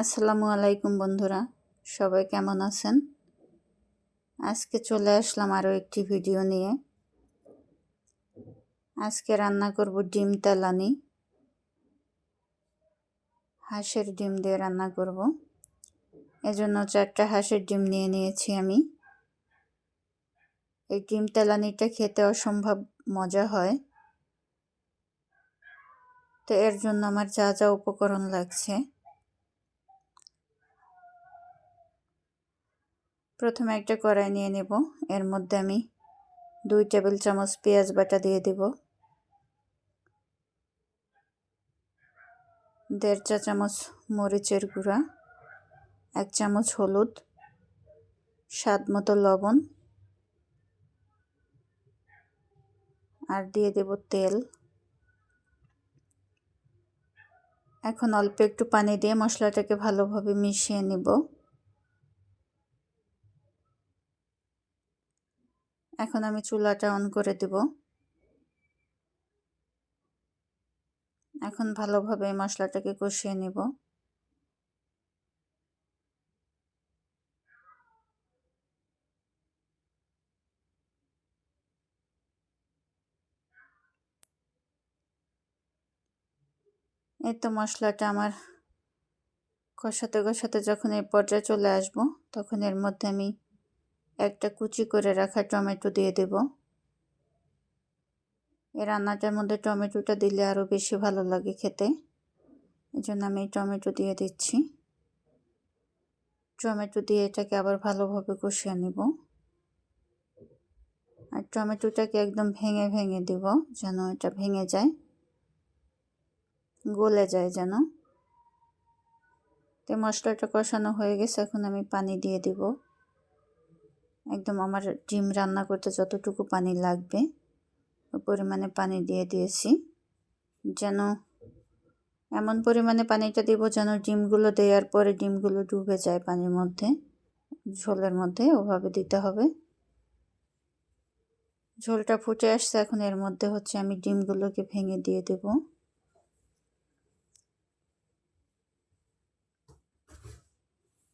আসসালামু আলাইকুম বন্ধুরা, সবাই কেমন আছেন? আজকে চলে আসলাম আরও একটি ভিডিও নিয়ে। আজকে রান্না করব ডিম তেলানি। হাঁসের ডিম দিয়ে রান্না করব। এজন্য চারটা হাঁসের ডিম নিয়ে নিয়েছি আমি। এই ডিম তেলানিটা খেতে অসম্ভব মজা হয়। তো এর জন্য আমার যা যা উপকরণ লাগছে প্রথমে একটা কড়াই নিয়ে নেব। এর মধ্যে আমি দুই টেবিল চামচ পেঁয়াজ বাটা দিয়ে দেব। দেড় চা চামচ মরিচের গুঁড়া, এক চামচ হলুদ, স্বাদ মতো লবণ আর দিয়ে দেব তেল। এখন অল্প একটু পানি দিয়ে মশলাটাকে ভালোভাবে মিশিয়ে নেব। এখন আমি চুলাটা অন করে দেব। এখন ভালোভাবে মশলাটাকে কষিয়ে নেব। এই তো মশলাটা আমার কষাতে কষাতে যখন এই পর্যায়ে চলে আসব, তখন এর মধ্যে আমি একটা কুচি করে রাখা টমেটো দিয়ে দেব। এই রান্নাটার মধ্যে টমেটোটা দিলে আরও বেশি ভালো লাগে খেতে। এই জন্য আমি টমেটো দিয়ে দিচ্ছি। টমেটো দিয়ে এটাকে আবার ভালোভাবে কষিয়ে নেব। আর টমেটোটাকে একদম ভেঙে ভেঙে দেব যেন এটা ভেঙে যায়, গলে যায় যেন। তো মশলাটা কষানো হয়ে গেছে, এখন আমি পানি দিয়ে দিব। একদম আমার ডিম রান্না করতে যতটুকু পানি লাগবে পরিমাণে পানি দিয়ে দিয়েছি। যেন এমন পরিমাণে পানিটা দিব যেন ডিমগুলো দেওয়ার পরে ডিমগুলো ডুবে যায় পানির মধ্যে, ঝোলের মধ্যে, ওভাবে দিতে হবে। ঝোলটা ফুটে আসছে, এখন এর মধ্যে হচ্ছে আমি ডিমগুলোকে ভেঙে দিয়ে দেব।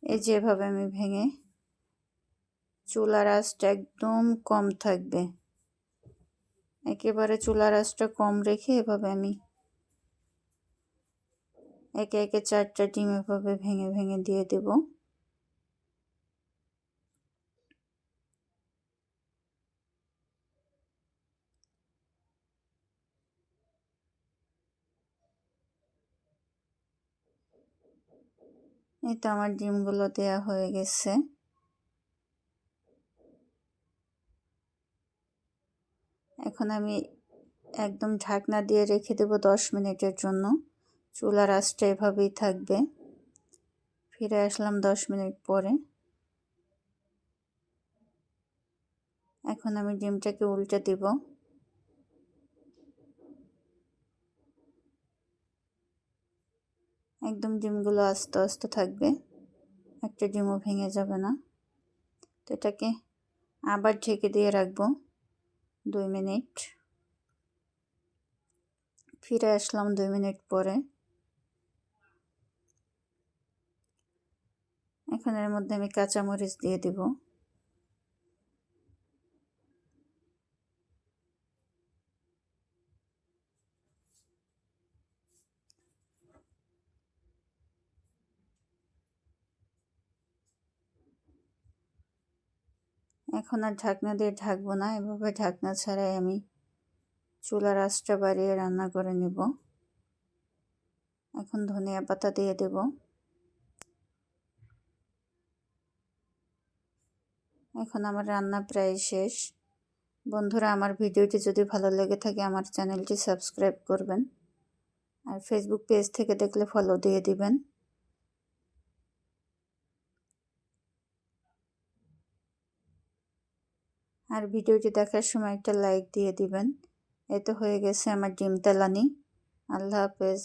এই যেভাবে আমি ভেঙে চুলার আঁচটা একদম কম থাকবে। একেবারে চুলার আঁচটা কম রেখে এভাবে আমি একে একে চারটা ডিম এভাবে ভেঙে ভেঙে দিয়ে দেব। এই তো আমার ডিমগুলো দেয়া হয়ে গেছে। এখন আমি একদম ঢাকনা দিয়ে রেখে দেবো দশ মিনিটের জন্য। চুলার আঁচটা এভাবেই থাকবে। ফিরে আসলাম দশ মিনিট পরে। এখন আমি ডিমটাকে উল্টে দিব। একদম ডিমগুলো আস্তে আস্তে থাকবে। একটা ডিমও ভেঙে যাবে না। তো এটাকে আবার ঢেকে দিয়ে রাখব। দুই মিনিট। ফিরে আসলাম দুই মিনিট পরে। এখন এর মধ্যে আমি কাঁচামরিচ দিয়ে দিব। এখন আর ঢাকনা দিয়ে ঢাকবো না, এভাবে ঢাকনা ছাড়াই আমি চুলার আঁচটা বাড়িয়ে রান্না করে নেব। এখন ধনিয়া পাতা দিয়ে দেব। এখন আমার রান্না প্রায় শেষ। বন্ধুরা, আমার ভিডিওটি যদি ভালো লেগে থাকে, আমার চ্যানেলটি সাবস্ক্রাইব করবেন। আর ফেসবুক পেজ থেকে দেখলে ফলো দিয়ে দিবেন। আর ভিডিওটি দেখার সময় একটা লাইক দিয়ে দিবেন। এ তো হয়ে গেছে আমার ডিম তেলানি। আল্লাহ হাফেজ।